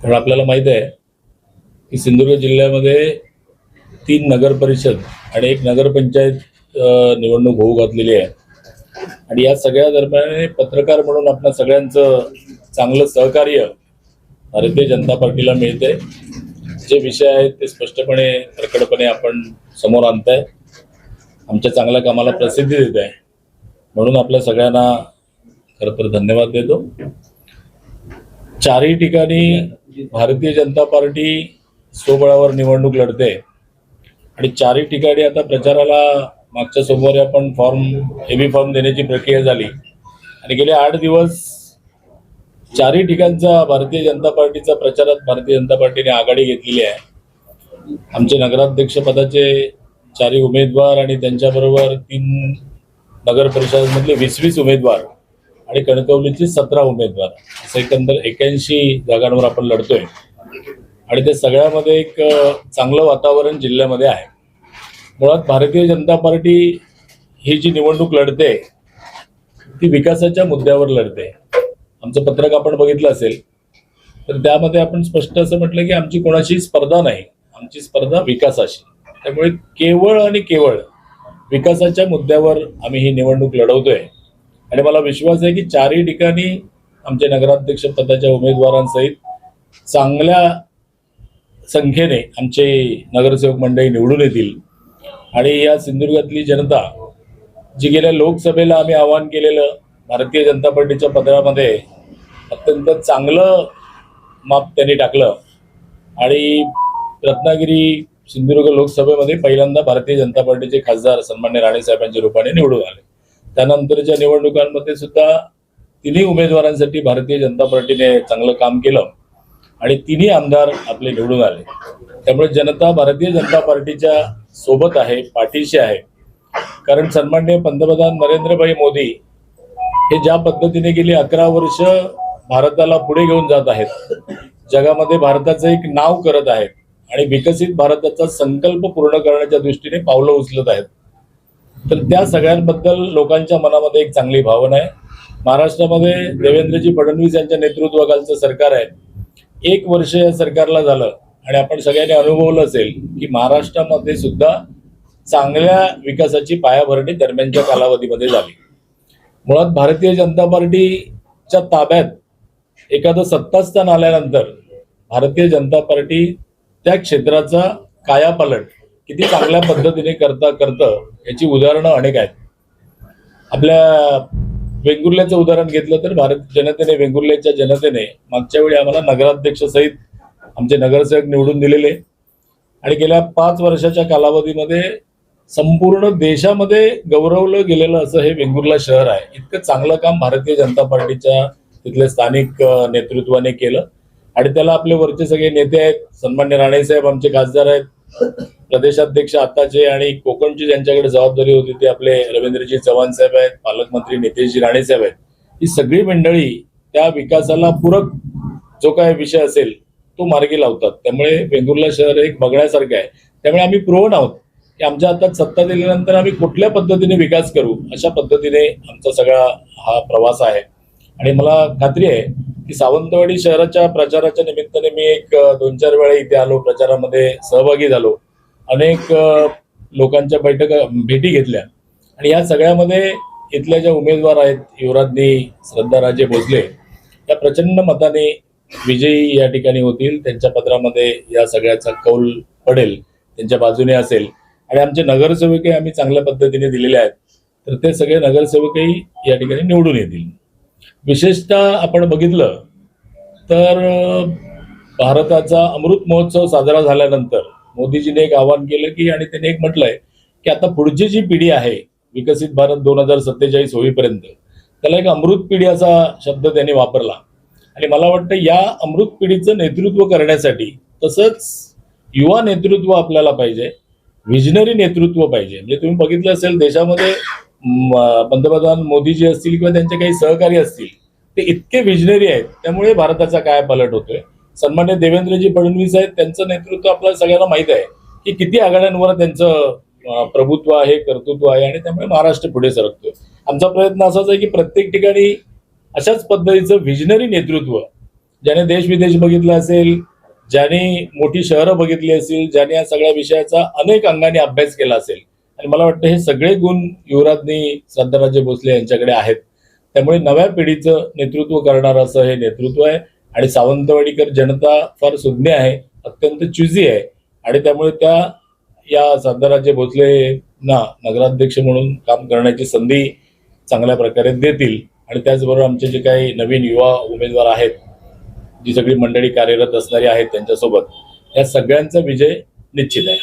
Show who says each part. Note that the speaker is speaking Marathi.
Speaker 1: कारण आपल्याला माहीत आहे की सिंधुदुर्ग जिल्ह्यामध्ये तीन नगर परिषद आणि एक नगरपंचायत निवडणूक होऊ घातलेली आहे. आणि या सगळ्या दरम्यान पत्रकार म्हणून आपल्या सगळ्यांचं चांगलं सहकार्य भारतीय जनता पार्टीला मिळते जे विषय आहेत ते स्पष्टपणे प्रकटपणे आपण समोर आणताय. आमच्या चांगल्या कामाला प्रसिद्धी देत आहे. म्हणून आपल्या सगळ्यांना खरं तर धन्यवाद देतो. चारही ठिकाणी भारतीय जनता पार्टी स्वबळावर निवडणूक लढते. आणि चारही ठिकाणी आता प्रचाराला मागच्या सोमवारी आपण फॉर्म हेवी फॉर्म देण्याची प्रक्रिया झाली. आणि गेले आठ दिवस चारही ठिकाणचा भारतीय जनता पार्टीचा प्रचारात भारतीय जनता पार्टीने आघाडी घेतलेली आहे. आमचे नगराध्यक्ष पदाचे चारही उमेदवार आणि त्यांच्याबरोबर तीन नगर परिषदांमधले वीस वीस उमेदवार आणि कणकवलीचे सतरा उमेदवार. असं एकंदर एक्याऐंशी जागांवर आपण लढतोय. आणि ते सगळ्यामध्ये एक चांगलं वातावरण जिल्ह्यामध्ये आहे. मुळात भारतीय जनता पार्टी ही जी निवडणूक लढते ती विकासाच्या मुद्द्यावर लढते. आमचं पत्रक आपण बघितलं असेल तर त्यामध्ये आपण स्पष्ट असं म्हटलं की आमची कोणाशी स्पर्धा नाही आमची स्पर्धा विकासाशी. त्यामुळे केवळ आणि केवळ विकासाच्या मुद्द्यावर आम्ही ही निवडणूक लढवतोय. आणि मला विश्वास आहे की चारही ठिकाणी आमचे नगराध्यक्ष पदाच्या उमेदवारांसहित चांगल्या संख्येने आमचे नगरसेवक मंडळी निवडून येतील. आणि या सिंधुदुर्गातली जनता जी गेल्या लोकसभेला आम्ही आवाहन केलेलं भारतीय जनता पार्टीच्या पदरामध्ये अत्यंत चांगलं माप त्यांनी टाकलं. आणि रत्नागिरी सिंधुदुर्ग लोकसभेमध्ये पहिल्यांदा भारतीय जनता पार्टीचे खासदार सन्मान्य राणे साहेबांच्या रूपाने निवडून आले. त्यानंतरच्या निवडणुकांमध्ये सुद्धा तिन्ही उमेदवारांसाठी भारतीय जनता पार्टीने चांगलं काम केलं आणि तिन्ही आमदार आपले निवडून आले. त्यामुळे जनता भारतीय जनता पार्टीच्या सोबत आहे पाठीशी आहे. कारण सन्मान्य पंतप्रधान नरेंद्रभाई मोदी हे ज्या पद्धतीने गेली अकरा वर्ष भारताला पुढे घेऊन जात आहेत जगामध्ये भारताचं एक नाव करत आहेत आणि विकसित भारताचा संकल्प पूर्ण करण्याच्या दृष्टीने पावलं उचलत आहेत. तर त्या सगळ्यांबद्दल लोकांच्या मनामध्ये एक चांगली भावना आहे. महाराष्ट्रामध्ये देवेंद्रजी फडणवीस यांच्या नेतृत्वाखालचं सरकार आहे. एक वर्ष या सरकारला झालं आणि आपण सगळ्यांनी अनुभवलं असेल की महाराष्ट्रामध्ये सुद्धा चांगल्या विकासाची पायाभरणी दरम्यानच्या कालावधीमध्ये झाली. मुळात भारतीय जनता पार्टीच्या ताब्यात एखादं सत्तास्थान आल्यानंतर भारतीय जनता पार्टी त्या क्षेत्राचा कायापालट किती चांगल्या पद्धतीने करता करतं याची उदाहरणं अनेक आहेत. आपल्या वेंगुर्ल्याचं उदाहरण घेतलं तर भारत जनतेने वेंगुर्ल्याच्या जनतेने मागच्या वेळी आम्हाला नगराध्यक्ष सहित आमचे नगरसेवक निवडून दिलेले. आणि गेल्या पाच वर्षाच्या कालावधीमध्ये संपूर्ण देशामध्ये गौरवलं गेलेलं असं हे वेंगुर्ला शहर आहे. इतकं चांगलं काम भारतीय जनता पार्टीच्या तिथल्या स्थानिक नेतृत्वाने केलं. आणि त्याला आपले वरचे सगळे नेते आहेत सन्मान्य राणे साहेब आमचे खासदार आहेत प्रदेशाध्यक्ष आताचे आणि कोकणची ज्यांच्याकडे जबाबदारी होती ते आपले रवींद्रजी चव्हाण साहेब आहेत पालकमंत्री नितेशजी राणे साहेब आहेत. ही सगळी मंडळी त्या विकासाला पूरक जो काय विषय असेल तो मार्गी लावतात. त्यामुळे वेंगुर्ला शहर एक बघण्यासारखं आहे. त्यामुळे आम्ही प्रोन आहोत. की आमच्या हातात सत्ता दिल्यानंतर आम्ही कुठल्या पद्धतीने विकास करू? अशा पद्धतीने आमचा सगळा हा प्रवास आहे. आणि मला खात्री आहे की सावंतवाडी शहराच्या प्रचाराच्या निमित्ताने मी एक दोन चार वेळा इथे आलो प्रचारामध्ये सहभागी झालो. अनेक लोकांच्या बैठक भेटी घेतल्या. आणि या सगळ्यामध्ये इथल्या ज्या उमेदवार आहेत युवराजनी श्रद्धाराजे भोसले या प्रचंड मताने विजयी या ठिकाणी होतील. त्यांच्या पत्रामध्ये या सगळ्याचा कौल पडेल. त्यांच्या बाजूने असेल. आणि आमचे नगरसेवकही आम्ही चांगल्या पद्धतीने दिलेले आहेत. तर ते सगळे नगरसेवकही या ठिकाणी निवडून येतील. विशेषतः आपण बघितलं तर भारताचा अमृत महोत्सव साजरा झाल्यानंतर मोदीजीने एक आवाहन केलं की आणि त्यांनी एक म्हटलंय की आता पुढची जी पिढी आहे विकसित भारत दोन हजार सत्तेचाळीस होईपर्यंत त्याला एक अमृत पिढी असा शब्द त्यांनी वापरला. आणि मला वाटतं या अमृत पिढीचं नेतृत्व करण्यासाठी तसंच युवा नेतृत्व आपल्याला पाहिजे. विजनरी नेतृत्व पाहिजे. म्हणजे तुम्ही बघितलं असेल देशामध्ये पंतप्रधान मोदीजी असतील किंवा त्यांचे काही सहकारी असतील ते इतके विजनरी आहेत. त्यामुळे भारताचा काय पालट होतोय? सन्मान्य देवेंद्रजी फडणवीस आहेत. त्यांचं नेतृत्व आपल्याला सगळ्यांना माहीत आहे की किती आघाड्यांवर त्यांचं प्रभुत्व आहे कर्तृत्व आहे आणि त्यामुळे महाराष्ट्र पुढे सरकतोय. आमचा प्रयत्न असाच आहे की प्रत्येक ठिकाणी अशाच पद्धतीचं विजनरी नेतृत्व ज्याने देश विदेश बघितला असेल ज्याने मोठी शहरं बघितली असतील ज्याने या सगळ्या विषयाचा अनेक अंगाने अभ्यास केला असेल. आणि मला वाटतं हे सगळे गुण युवराजनी श्रद्धाराजे भोसले यांच्याकडे आहेत. त्यामुळे नव्या पिढीचं नेतृत्व करणारं असं हे नेतृत्व आहे. आणि सावंतवाडीकर जनता फार सुज्ञ आहे अत्यंत चुजी आहे. आणि त्यामुळे त्या या श्रद्धाराजे भोसलेंना नगराध्यक्ष म्हणून काम करण्याची संधी चांगल्या प्रकारे देतील. आणि त्याचबरोबर आमचे जे काही नवीन युवा उमेदवार आहेत जी सगळी मंडळी कार्यरत असणारी आहेत त्यांच्यासोबत या सगळ्यांचा विजय निश्चित आहे.